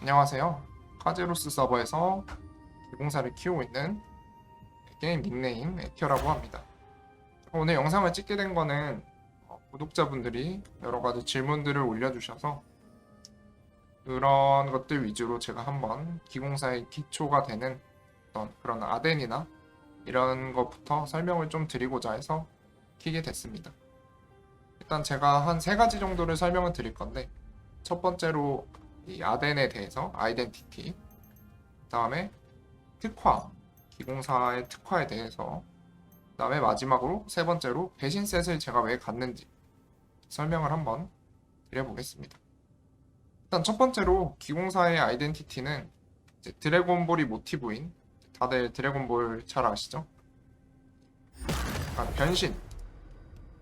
안녕하세요. 카제로스 서버에서 기공사를 키우고 있는 게임 닉네임 에티어라고 합니다. 오늘 영상을 찍게 된 거는 어, 구독자분들이 여러 가지 질문들을 올려주셔서 그런 것들 위주로 제가 한번 기공사의 기초가 되는 어떤 그런 아덴이나 이런 것부터 설명을 좀 드리고자 해서 키게 됐습니다. 일단 제가 한 세 가지 정도를 설명을 드릴 건데 첫 번째로 이 아덴에 대해서 아이덴티티 그 다음에 특화 기공사의 특화에 대해서 그 다음에 마지막으로 세 번째로 배신셋을 제가 왜 갔는지 설명을 한번 드려보겠습니다. 일단 첫 번째로 기공사의 아이덴티티는 드래곤볼이 모티브인 다들 드래곤볼 잘 아시죠? 변신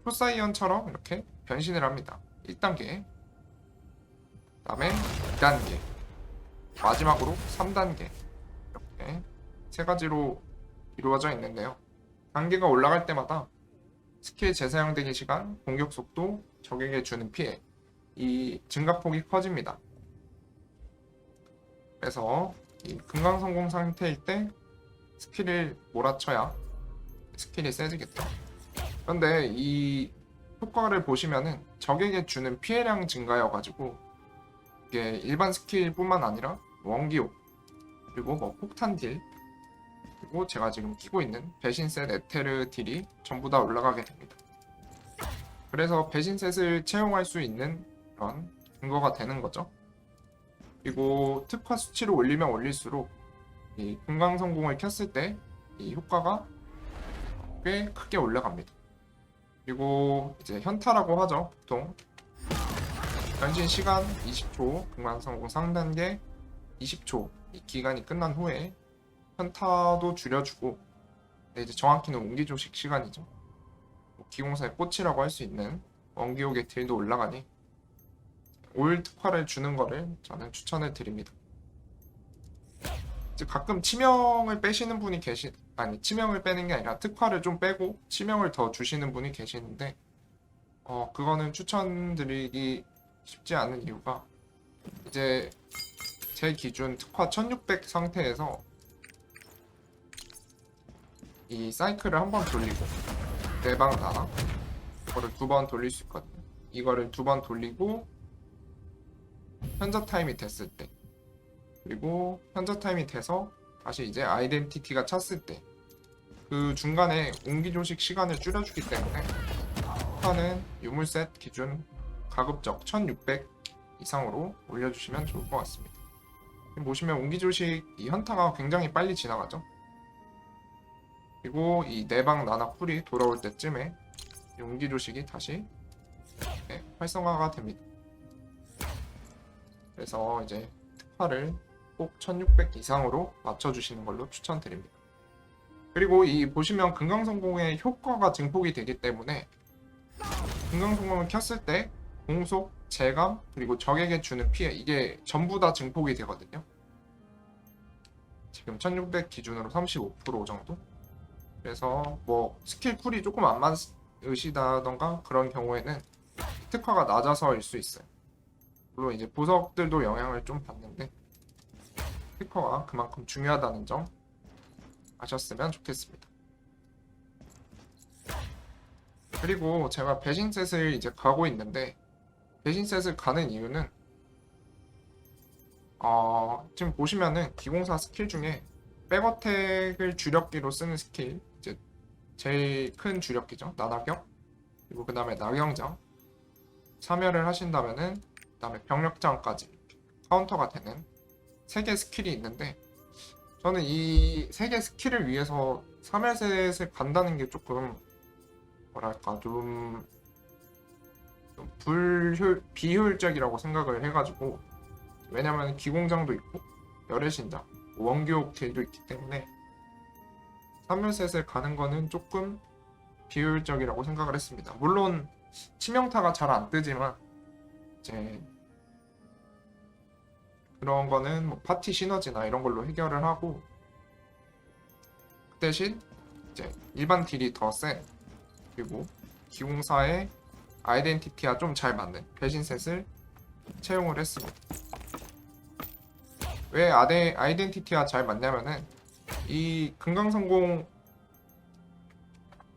초사이언처럼 이렇게 변신을 합니다. 1단계 그 다음에 2단계 마지막으로 3단계 이렇게 세 가지로 이루어져 있는데요. 단계가 올라갈 때마다 스킬 재사용되기 시간, 공격 속도, 적에게 주는 피해 이 증가폭이 커집니다. 그래서 이 금강 성공 상태일 때 스킬을 몰아쳐야 스킬이 세지겠죠. 그런데 이 효과를 보시면은 적에게 주는 피해량 증가여가지고 이게 일반 스킬뿐만 아니라 원기옥 그리고 뭐 폭탄 딜 그리고 제가 지금 끼고 있는 배신셋 에테르 딜이 전부 다 올라가게 됩니다. 그래서 배신셋을 채용할 수 있는 그런 근거가 되는 거죠. 그리고 특화 수치를 올리면 올릴수록 이 금강 성공을 켰을 때 이 효과가 꽤 크게 올라갑니다. 그리고 이제 현타라고 하죠. 보통 변신 시간 20초, 금강 성공 상단계 20초 이 기간이 끝난 후에 현타도 줄여주고 근데 이제 정확히는 옹기조식 시간이죠. 뭐 기공사의 꽃이라고 할 수 있는 원기옥의 딜도 올라가니 올 특화를 주는 거를 저는 추천을 드립니다. 가끔 치명을 빼시는 분이 계시 아니 치명을 빼는 게 아니라 특화를 좀 빼고 치명을 더 주시는 분이 계시는데 어 그거는 추천드리기 쉽지 않은 이유가 이제 제 기준 특화 1600 상태에서 이 사이클을 한 번 돌리고 네방 나나 이거를 두 번 돌릴 수 있거든요. 이거를 두 번 돌리고 현저 타임이 됐을 때 그리고 현저 타임이 돼서 다시 이제 아이덴티티가 찼을 때 그 중간에 옹기조식 시간을 줄여주기 때문에 특화는 유물셋 기준 가급적 1600 이상으로 올려주시면 좋을 것 같습니다. 보시면 옹기조식 이 현타가 굉장히 빨리 지나가죠. 그리고 이 내방 나나 쿨이 돌아올 때쯤에 이 옹기조식이 다시 이렇게 활성화가 됩니다. 그래서 이제 특화를 꼭 1600 이상으로 맞춰주시는 걸로 추천드립니다. 그리고 이 보시면 금강성공의 효과가 증폭이 되기 때문에 금강성공을 켰을 때 공속, 재감, 그리고 적에게 주는 피해 이게 전부 다 증폭이 되거든요. 지금 1600 기준으로 35% 정도? 그래서 뭐 스킬 쿨이 조금 안 맞으시다던가 그런 경우에는 특화가 낮아서일 수 있어요. 물론 이제 보석들도 영향을 좀 받는데 특화가 그만큼 중요하다는 점 아셨으면 좋겠습니다. 그리고 제가 배신셋을 이제 가고 있는데 배신셋을 가는 이유는 어, 지금 보시면은 기공사 스킬 중에 백어택을 주력기로 쓰는 스킬 이제 제일 큰 주력기죠. 나낙격 그리고 그 다음에 낙영장 참여를 하신다면은 그 다음에 병력장까지 카운터가 되는 세 개 스킬이 있는데 저는 이 세 개 스킬을 위해서 3회셋을 간다는 게 조금 뭐랄까 좀, 좀 불효 비효율적이라고 생각을 해가지고 왜냐면 기공장도 있고 열의 신장 원교옥 딜도 있기 때문에 3회셋을 가는 거는 조금 비효율적이라고 생각을 했습니다. 물론 치명타가 잘 안 뜨지만 이제 그런 거는 뭐 파티 시너지나 이런 걸로 해결을 하고 그 대신 이제 일반 딜이 더 센 그리고 기공사의 아이덴티티와 좀 잘 맞는 배신셋을 채용을 했습니다. 왜 아데, 아이덴티티와 잘 맞냐면은 이 금강성공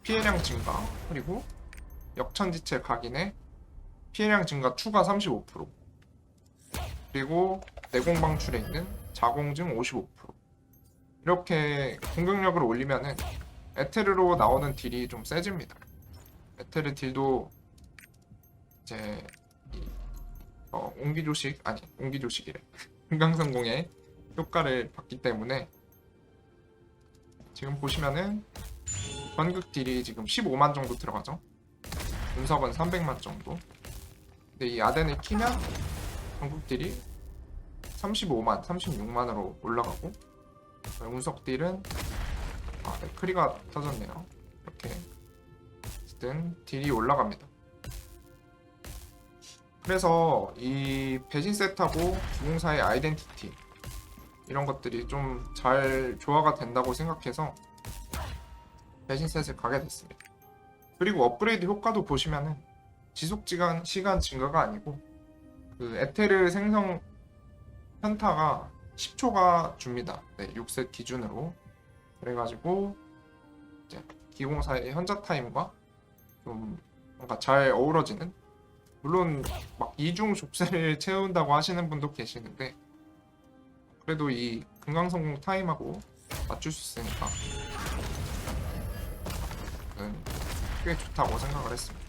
피해량 증가 그리고 역천지체 각인의 피해량 증가 추가 35% 그리고 내공 방출에 있는 자공증 55% 이렇게 공격력을 올리면은 에테르로 나오는 딜이 좀 세집니다. 에테르 딜도 이제 이, 어, 옹기조식 아니 옹기조식이래 금강성공의 효과를 받기 때문에 지금 보시면은 전극 딜이 지금 15만 정도 들어가죠. 분석은 300만 정도. 근데 이 아덴을 키면 전극 딜이 35만, 36만으로 올라가고 운석 딜은 아, 네, 크리가 터졌네요. 이렇게 어쨌든 딜이 올라갑니다. 그래서 이 배신 셋하고 기공사의 아이덴티티 이런 것들이 좀 잘 조화가 된다고 생각해서 배신 셋을 가게 됐습니다. 그리고 업그레이드 효과도 보시면은 지속 시간 시간 증가가 아니고 그 에테르 생성 현타가 10초가 줍니다. 네, 6셋 기준으로 그래가지고 이제 기공사의 현자 타임과 좀 뭔가 잘 어우러지는 물론 막 이중 족쇄를 채운다고 하시는 분도 계시는데 그래도 이 금강성공 타임하고 맞출 수 있으니까 꽤 좋다고 생각을 했습니다.